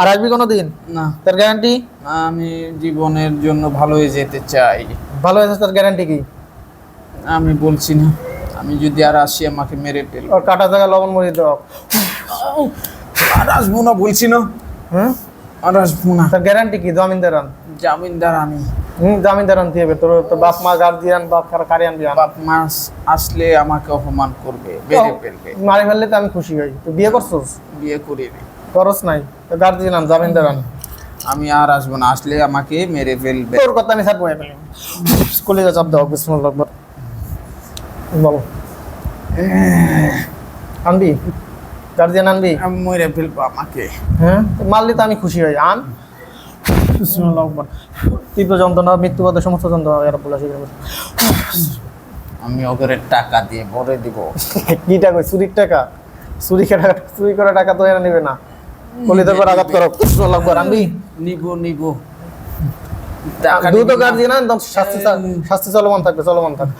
আর আসবি কোনো দিন না। তার গ্যারান্টি আমি জীবনের জন্য ভালো হয়ে যেতে চাই। ভালো তার গ্যারান্টি কি? আমি বলছি না। আমি যদি আর আসি আমাকে মেরে ফেল ওর কাটা জায়গা লবণ মরিয়ে দাও। আর আসব না বলছি না। হুম? আর আসব না। তার গ্যারান্টি কি? জামিনদার আমি। হুম জমিনদার আনতে হবে তোর তোর বাপ মা গার্জিয়ান বাপ কার কারে আনবি বাপ মাস আসলে আমাকে অপমান করবে মেরে ফেলবে। মারি ফেললে তো আমি খুশি হই। তুই বিয়ে করছিস? বিয়ে করিনি করস নাই। গার্জিয়ান আন জমিনদার আন আমি আর আসব না আসলে আমাকে মেরে ফেলবে। তোর কথা আমি ছাড়বো স্কুলে যা চাপ দাও বিসমুল্লাহ আকবার। বলো। আনবি? গার্জিয়ান আনবি? আমি মেরে ফেলব আমাকে। হ্যাঁ? মারলে তো আমি খুশি হই। আন। বিসমুল্লাহ আকবার। তীব্র যন্ত্রণা মৃত্যুবাদ সমস্ত যন্ত্রণা এরা বলে আমি ওকে টাকা দিয়ে ভরে দিব। কি টাকা? চুরির টাকা? চুরি করা চুরি করা টাকা তো এরা নেবে না। বলি তোর আঘাত করো। নিব নিব টাকা দ্রুত না? তখন শাস্তি শাস্তি চলমান থাকবে চলমান থাকবে।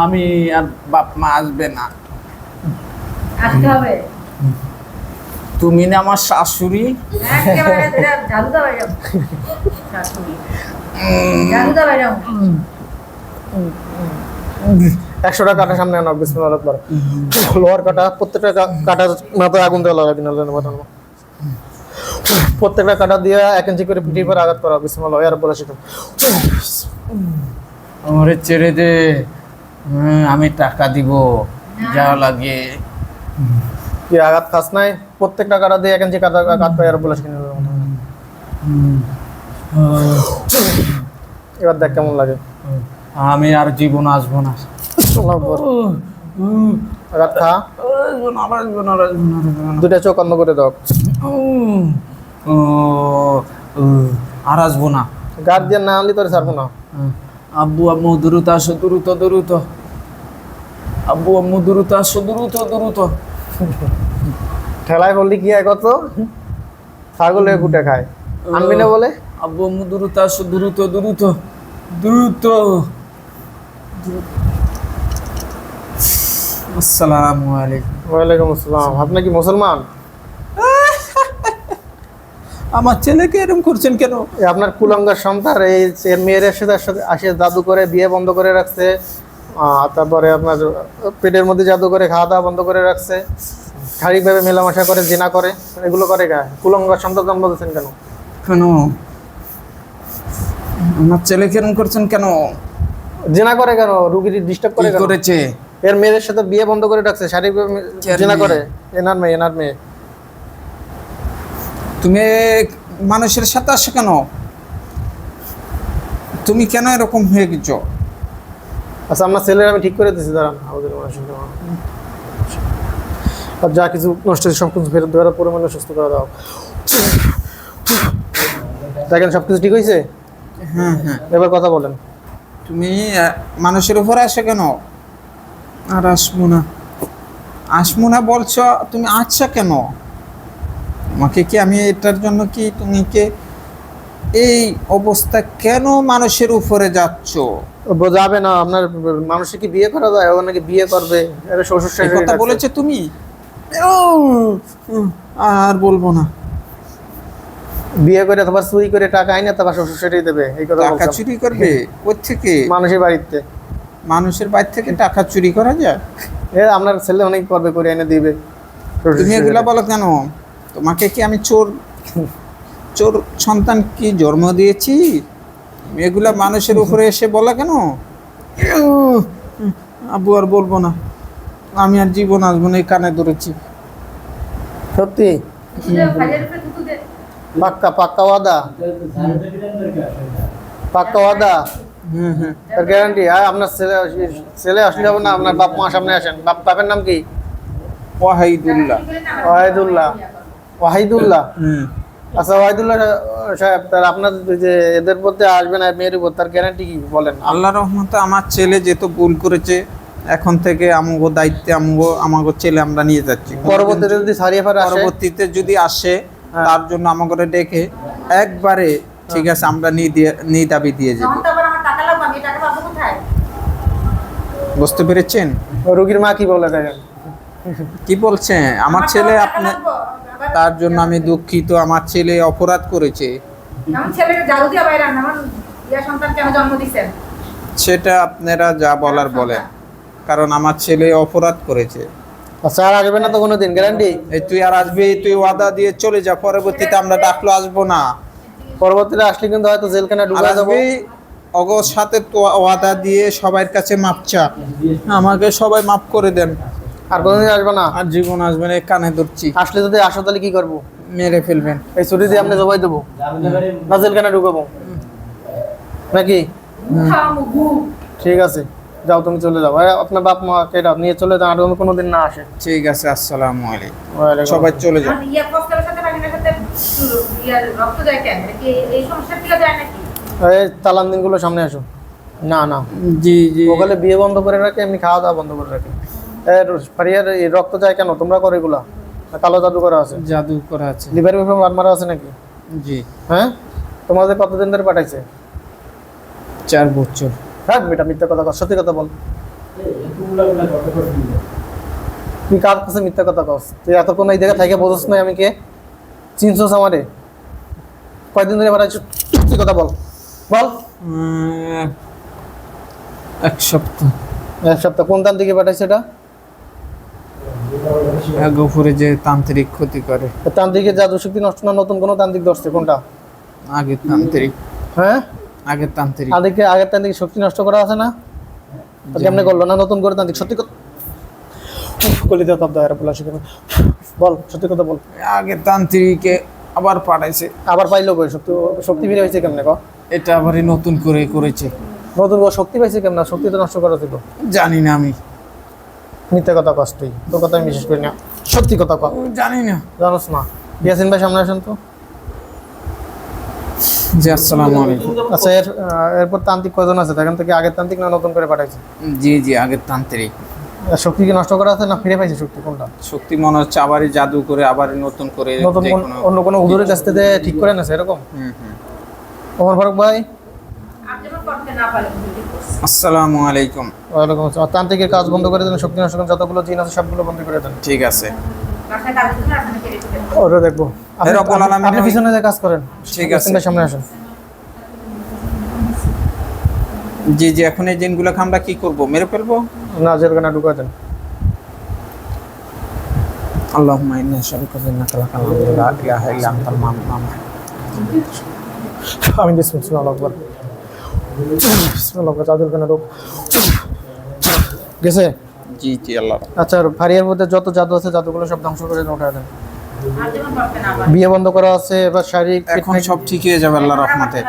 আমি আর বাপ মা আসবে না। আসতে হবে। তুমি না আমার শাশুড়ি? শাশুড়ি একশো টাকা কাটা সামনে আনো বিসমুল্লাহ আকবার লোহার কাটা প্রত্যেকটা কাটার মাথায় আগুন দেওয়া লাগাবি না বাটানো প্রত্যেকটা কাটা দিয়ে এক ইঞ্চি করে পিটির পর আঘাত করা বিসমুল্লাহ আর বলে শিখো আমারে ছেড়ে দে। আমি টাকা দিব। যা লাগে। কি আঘাত খাস নাই প্রত্যেকটা কাটা দিয়ে এক ইঞ্চি কাটা কাট পাই আর বলে শিখে এবার দেখ কেমন লাগে। আমি আর জীবন আসব না। দুইটা চোখ অন্ধ করে দাও। আর আসব না। গার্জিয়ান না আনলি তোর ছাড়বো না। আব্বু আম্মু দ্রুত আসো দ্রুত দ্রুত। আব্বু আম্মু দ্রুত আসো দ্রুত দ্রুত। ঠেলায় বললি কি হয় কত? ছাগলে কুটে খায়। আনবি না বলে? আব্বু আম্মু দ্রুত আসো দ্রুত। দ্রুত। দ্রুত। আসসালামু আলাইকুম। ওয়ালাইকুম আসসালাম। আপনি কি মুসলমান? আমার ছেলেকে এরকম করছেন কেন? আপনার কুলঙ্গার সন্তান এই এর মেয়ের সাথে সাথে আসে জাদু করে বিয়ে বন্ধ করে রাখছে তারপরে আপনার পেটের মধ্যে জাদু করে খাওয়া দাওয়া বন্ধ করে রাখছে শারীরিকভাবে মেলামেশা করে জিনা করে এগুলো করে গা। কুলঙ্গার সন্তান জন্ম দিচ্ছেন কেন? কেন? আমার ছেলেকে এরকম করছেন কেন? জিনা করে কেন? রুগীর ডিস্টার্ব করে করেছে? এর মেয়ের সাথে বিয়ে বন্ধ করে ডাকছে শারীরিকভাবে মে- কার। এনার মেয়ে এনার মেয়ে। তুমি মানুষের সাথে আসে কেন? তুমি কেন এরকম হয়ে গেছো? আচ্ছা আমার ছেলের আমি ঠিক করে দিচ্ছি দাঁড়ান আমাদের আর যা কিছু নষ্ট হয়েছে সব কিছু ফেরত দেওয়ার পরিমাণে সুস্থ করে দাও। দেখেন সব কিছু ঠিক হয়েছে? হ্যাঁ হ্যাঁ। এবার কথা বলেন। তুমি মানুষের উপরে আসে কেন? আর আসব না আসব না বলছো তুমি আচ্ছা কেন? আমাকে কি আমি এটার জন্য কি তুমি কে? এই অবস্থা কেন মানুষের উপরে যাচ্ছ? বোঝাবে না আপনার মানুষে কি বিয়ে করা যায়? ও নাকি বিয়ে করবে? শ্বশুর শাশুড়ি কথা। বলেছ তুমি? আর বলব না। বিয়ে করে তোমার চুরি করে টাকা আইনে তোমার শ্বশুর শাশুড়ি দেবে এই কথা টাকা চুরি করবে? ওর থেকে মানুষের বাড়িতে। মানুষের বাড়ি থেকে টাকা চুরি করা যায়? এ আপনার ছেলে অনেক করবে করে এনে দিবে। তুমি এগুলা। বলো কেন? তোমাকে কি আমি চোর চোর সন্তান কি জন্ম দিয়েছি? এগুলা মানুষের উপরে এসে বলা কেন? আব্বু আর বলব না। আমি আর জীবন আসব না এই কানে ধরেছি। সত্যি? পাক্কা পাক্কা ওয়াদা? পাক্কা ওয়াদা? তার গ্যারান্টি হ্যাঁ আপনার ছেলে ছেলে আসলে হবে না আপনার বাপ মা সামনে আসেন। বাপ বাপের নাম কি? ওয়াহিদুল্লাহ। ওয়াহিদুল্লাহ। ওয়াহিদুল্লাহ? হুম। আচ্ছা ওয়াহিদুল্লাহ সাহেব তার আপনার যে এদের মধ্যে আসবে না মেয়ের উপর তার গ্যারান্টি কি বলেন? আল্লাহ রহমতে আমার ছেলে যেহেতু ভুল করেছে এখন থেকে আমগো দায়িত্বে আমগো আমাগো ছেলে আমরা নিয়ে যাচ্ছি। পরবর্তীতে যদি সারিয়ে ফেরে পরবর্তীতে যদি আসে হ্যাঁ। তার জন্য আমাকে ডেকে একবারে ঠিক আছে আমরা নিয়ে দিয়ে নিয়ে দাবি দিয়ে যাব তখন তো আবার আমার টাকা লাগবে আমি এই টাকা পাবো কোথায় বুঝতে পেরেছেন? রোগীর মা কি বলে দেখেন? কি বলছে? আমার ছেলে আপনি তার জন্য আমি দুঃখিত আমার ছেলে অপরাধ করেছে। ইয়া কেন সেটা আপনারা যা বলার বলেন কারণ আমার ছেলে অপরাধ করেছে। আচ্ছা আর আসবে না তো কোনোদিন গ্যারান্টি এই তুই আর আসবি তুই ওয়াদা দিয়ে চলে যা পরবর্তীতে আমরা ডাকলো আসব না। পরবর্তীতে আসলে কিন্তু হয়তো জেলখানা ঢুকে যাব। অগর সাথে তো ওয়াদা দিয়ে সবার কাছে মাপ চা আমাকে সবাই মাফ করে দেন। আর কোনোদিন আসবে না? আর জীবন আসবে না কানে ধরছি। আসলে যদি আসো তাহলে কি করব? মেরে ফেলবেন। এই ছুটি দিয়ে আপনি জবাই দেবো। না জেলখানা ঢুকাবো। নাকি? ঠিক আছে। যাও তুমি চলে যাও। আপনার বাপ মা কেটা নিয়ে চলে যাও আর যেন কোনোদিন না আসে। ঠিক আছে আসসালামু আলাইকুম। সবাই চলে ইয়া ইয়া রক্ত যায় কেন? এই সমস্যার থেকে যায় নাকি? তালান দিনগুলো সামনে আসো। না না। জি জি। ওখানে বিয়ে বন্ধ করে রাখে এমনি খাওয়া দাওয়া বন্ধ করে রাখে। ফারিয়ার এই রক্ত যায় কেন? তোমরা করো এগুলা। কালো জাদু করা আছে। জাদু করা আছে। লিভার বিভাগ মার মারা আছে নাকি? জি। হ্যাঁ? তোমাদের কতদিন ধরে পাঠাইছে? চার বছর। থাক বেটা মিথ্যা কথা কর সত্যি কথা বল। তুই কার কাছে মিথ্যা কথা কস? তুই এতক্ষণ এই জায়গায় থেকে বোঝস নাই আমি কে? চিনছস আমারে? কয়দিন ধরে পাঠাইছ? সত্যি কথা বল। বল এক সপ্তাহ। এক সপ্তাহ। কোন তান্ত্রিকে পাঠাইছে এটা? এক যে তান্ত্রিক ক্ষতি করে। তান্ত্রিকের জাদু শক্তি নষ্ট না নতুন কোনো তান্ত্রিক ধরছে কোনটা? আগের তান্ত্রিক। হ্যাঁ? আগের তান্ত্রিক। আদিকে আগের তান্ত্রিক শক্তি নষ্ট করা আছে না? কেমনে করল না নতুন করে তান্ত্রিক? সত্যি কথা কলিতে তব দায়ের বলা শিখে বল সত্যি কথা বল। আগের তান্ত্রিকে আবার পাঠাইছে। আবার পাইলো শক্তি শক্তি ফিরে হয়েছে কেমনে ক এটা আবার নতুন করে করেছে। নতুন করে শক্তি পাইছে কেমন? শক্তি তো নষ্ট করা ছিল জানি না আমি। মিথ্যা কথা কস তুই। তোর কথা আমি বিশ্বাস করি না। সত্যি কথা কর জানি না। জানোস না। ইয়াসিন ভাই সামনে আসেন তো। জি আসসালামু আলাইকুম। আচ্ছা এর এরপর তান্ত্রিক কজন আছে? এখান থেকে আগের তান্ত্রিক না নতুন করে পাঠাইছে? জি জি আগের তান্ত্রিক। শক্তি কি নষ্ট করা আছে না ফিরে পাইছে শক্তি কোনটা? শক্তি মনে হচ্ছে আবারই জাদু করে আবারই নতুন করে নতুন অন্য কোনো হুজুরের কাছ থেকে ঠিক করে নেছে এরকম? হুম, হুম। ওমর ফারুক ভাই। আসসালামু আলাইকুম। ওয়ালাইকুম আসসালাম। তান্ত্রিকের কাজ বন্ধ করে দেন শক্তি নষ্ট যতগুলো জিন আছে সবগুলো বন্ধ করে দেন। ঠিক আছে। ওটা দেখব। আপনি- পিছনে যে কাজ করেন ঠিক আছে। সামনে আসেন। জি জি এখন এই জিনগুলোকে আমরা কি করব? মেরে ফেলব? না জেলখানা ঢুকা দেন। আনতাল মান্নান আমি বিসমিল্লাহ আকবার বিসমিল্লাহ আকবার কেন রোগ গেছে? জি জি আল্লাহ। আচ্ছা আর ফারিয়ার মধ্যে যত জাদু আছে জাদুগুলো সব ধ্বংস করে উঠে দেন। আর যেমন করতে না পারেন বিয়ে বন্ধ করা আছে এবার শারীরিক এখন সব ঠিক হয়ে যাবে আল্লাহর রহমতে।